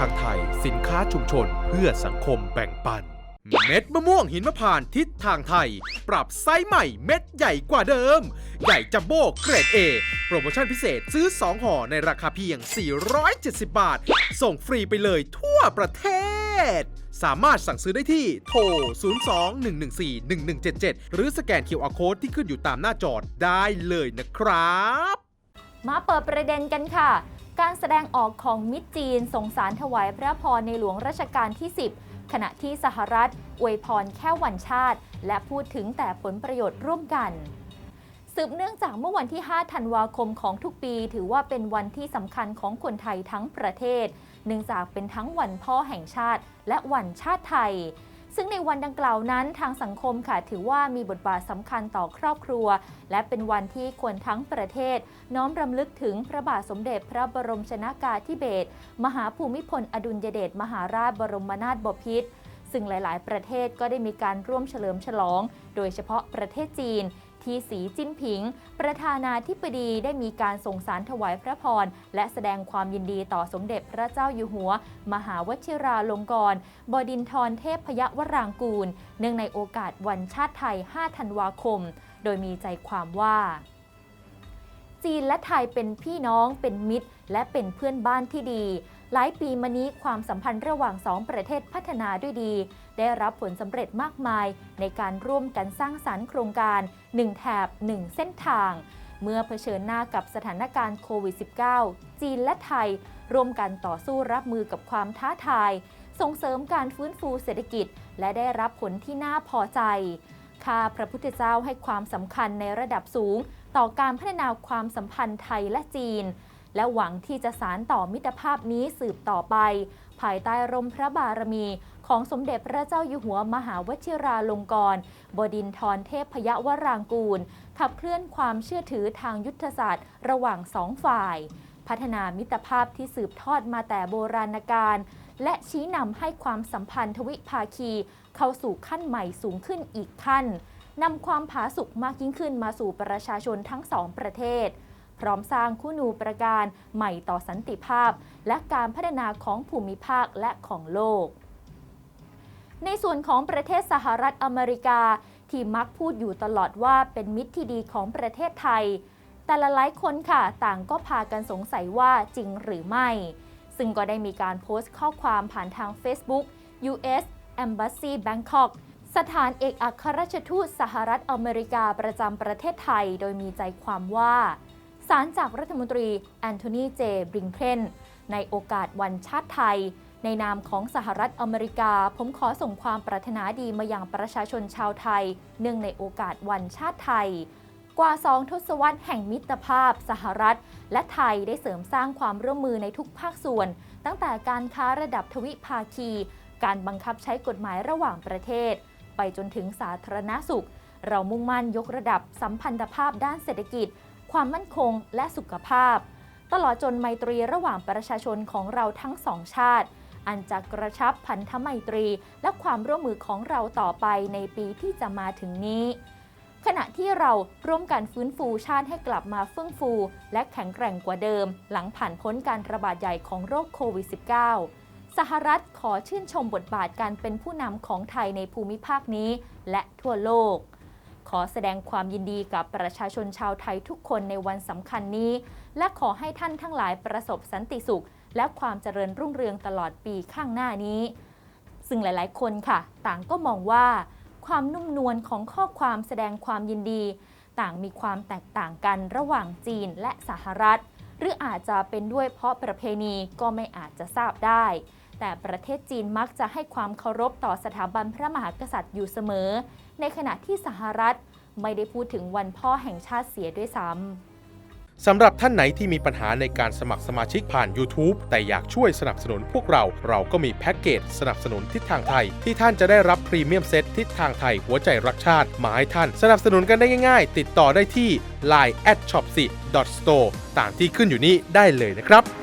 ทางไทย สินค้าชุมชน เพื่อสังคมแบ่งปัน เม็ดมะม่วงหินมะพร้านทิศทางไทย ปรับไซส์ใหม่เม็ดใหญ่กว่าเดิม ใหญ่จัมโบ้เกรด A โปรโมชั่นพิเศษซื้อ 2ห่อในราคาเพียง 470 บาท ส่งฟรีไปเลยทั่วประเทศ สามารถสั่งซื้อได้ที่โทร 02-114-1177 หรือสแกน QR Code ที่ขึ้นอยู่ตามหน้าจอได้เลยนะครับ มาเปิดประเด็นกันค่ะ การแสดงออกของมิตรจีนส่งสารถวายพระพรในหลวงรัชกาลที่ 10 ขณะที่สหรัฐ อวยพรแค่วันชาติ และพูดถึงแต่ผลประโยชน์ร่วมกัน สืบเนื่องจากเมื่อวันที่ 5 ธันวาคมของทุกปี ถือว่าเป็นวันที่สำคัญของคนไทยทั้งประเทศ เนื่องจากเป็นทั้งวันพ่อแห่งชาติ และวันชาติไทย ซึ่งในวันดังกล่าวนั้นทางสังคมค่ะถือว่ามีบทบาทสำคัญต่อครอบครัว และเป็นวันที่ควรทั้งประเทศ น้อมรำลึกถึงพระบาทสมเด็จพระบรมชนากาธิเบศรมหาภูมิพลอดุลยเดชมหาราชบรมนาถบพิตรซึ่งหลาย ๆ ประเทศก็ได้มีการร่วมเฉลิมฉลอง โดยเฉพาะประเทศจีน ที่สีจิ้นผิง ประธานาธิบดีได้มีการส่งสารถวายพระพร และแสดงความยินดีต่อสมเด็จพระเจ้าอยู่หัว มหาวชิราลงกรณบดินทรเทพพยวรางกูล เนื่องในโอกาสวันชาติไทย 5 ธันวาคม โดยมีใจความว่า จีนและไทยเป็นพี่น้องเป็นมิตร และเป็นเพื่อนบ้านที่ดี หลายปีมานี้ความสัมพันธ์ระหว่างสองประเทศพัฒนาด้วยดี ได้รับผลสำเร็จมากมาย ในการร่วมกันสร้างสรรค์โครงการ 1 แถบ 1 เส้นทาง เมื่อเผชิญหน้ากับสถานการณ์โควิด -19 จีนและไทย ร่วมกันต่อสู้รับมือกับความท้าทาย ส่งเสริมการฟื้นฟูเศรษฐกิจ และได้รับผลที่น่าพอใจข้าพระพุทธเจ้าให้ความสำคัญในระดับสูง ต่อการพัฒนาความสัมพันธ์ไทยและจีน และหวังที่จะสารต่อมิตรภาพนี้สืบต่อไป ภายใต้ร่มพระบารมี ของสมเด็จพระเจ้าอยู่หัวมหาวชิราลงกรณบดินทรเทพพยวรางกูล ขับเคลื่อนความเชื่อถือทางยุทธศาสตร์ ระหว่างสองฝ่าย พัฒนามิตรภาพที่สืบทอดมาแต่โบราณกาลและชี้นำให้ความสัมพันธ์ทวิภาคี เข้าสู่ขั้นใหม่สูงขึ้นอีกขั้นนำความผาสุกมากยิ่งขึ้นมาสู่ประชาชนทั้งสองประเทศ พร้อมสร้างคู่นูประการใหม่ต่อสันติภาพ และการพัฒนาของภูมิภาคและของโลก ในส่วนของประเทศสหรัฐอเมริกา ที่มักพูดอยู่ตลอดว่าเป็นมิตรที่ดีของประเทศไทย แต่ละหลายคนค่ะต่างก็พากันสงสัยว่าจริงหรือไม่ ซึ่งก็ได้มีการโพสต์ข้อความผ่านทาง Facebook U.S. Embassy Bangkok สถานเอกอัครราชทูตสหรัฐอเมริกาประจำประเทศไทย โดยมีใจความว่า สารจากรัฐมนตรีแอนโทนีเจบริงเคนในโอกาสวันชาติไทย ในนามของสหรัฐอเมริกา ผมขอส่งความปรารถนาดีมาอยังประชาชนชาวไทย เนื่องในโอกาสวันชาติไทย กว่าสองทศวรรษแห่งมิตรภาพ สหรัฐ และไทยได้เสริมสร้างความร่วมมือในทุกภาคส่วน ตั้งแต่การค้าระดับทวิภาคี การบังคับใช้กฎหมายระหว่างประเทศ ไปจนถึงสาธารณสุข เรามุ่งมั่นยกระดับสัมพันธภาพด้านเศรษฐกิจ ความมั่นคงและสุขภาพ ตลอดจนไมตรีระหว่างประชาชนของเราทั้งสองชาติ อันจะกระชับพันธไมตรีและความร่วมมือของเราต่อไปในปีที่จะมาถึงนี้ ขณะที่เราร่วมกันฟื้นฟูชาติให้กลับมาเฟื่องฟู และแข็งแกร่งกว่าเดิม หลังผ่านพ้นการระบาดใหญ่ของโรคโควิด -19 สหรัฐขอชื่นชมบทบาทการเป็นผู้นำของไทยในภูมิภาคนี้และทั่วโลก ขอแสดงความยินดีกับประชาชนชาวไทยทุกคนในวันสำคัญนี้ และขอให้ท่านทั้งหลายประสบสันติสุข และความเจริญรุ่งเรืองตลอดปีข้างหน้านี้ ซึ่งหลายๆ คนค่ะ ต่างก็มองว่า ความนุ่มนวลของข้อความแสดงความยินดี ต่างมีความแตกต่างกันระหว่างจีนและสหรัฐ หรืออาจจะเป็นด้วยเพราะประเพณีก็ไม่อาจจะทราบได้ แต่ประเทศจีนมักจะให้ความเคารพต่อสถาบันพระมหากษัตริย์อยู่เสมอ ในขณะที่สหรัฐไม่ได้พูดถึงวันพ่อแห่งชาติเสียด้วยซ้ำสำหรับท่านไหนที่มีปัญหาในการสมัครสมาชิกผ่าน YouTube แต่อยากช่วยสนับสนุนพวกเรา เราก็มีแพ็กเกจสนับสนุนทิศทางไทย ที่ท่านจะได้รับพรีเมียมเซตทิศทางไทยหัวใจรักชาติ มาให้ท่าน สนับสนุนกันได้ง่ายๆ ติดต่อได้ที่ line at shop 4 store ตามที่ขึ้นอยู่นี้ได้เลยนะครับ